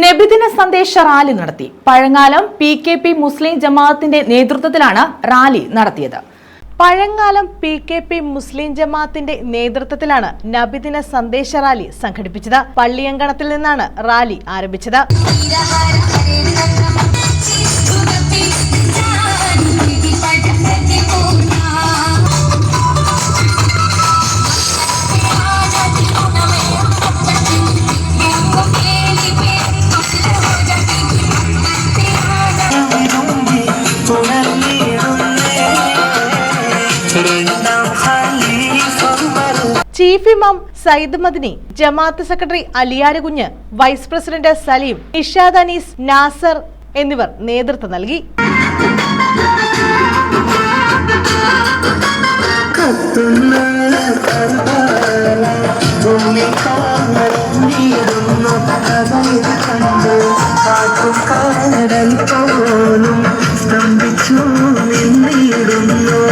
നബിദിന സന്ദേശ റാലി നടത്തി. Pazhangalam P K P മുസ്ലിം ജമാഅത്തിന്റെ നേതൃത്വത്തിലാണ് റാലി നടത്തിയത്. പഴങ്ങാലം പി കെ പി മുസ്ലിം ജമാഅത്തിന്റെ നേതൃത്വത്തിലാണ് നബിദിന സന്ദേശ റാലി സംഘടിപ്പിച്ചത്. പള്ളിയങ്കണത്തിൽ നിന്നാണ് റാലി ആരംഭിച്ചത്. ചീഫ് ഇമാം സയ്യിദ് മദിനി ജമാഅത്ത് secretary Aliyarkunju vice president Saleem Ishad Anees Nasar എന്നിവർ നേതൃത്വം നൽകി. പോലും സ്തംഭിച്ചു നിന്നിടുന്നു.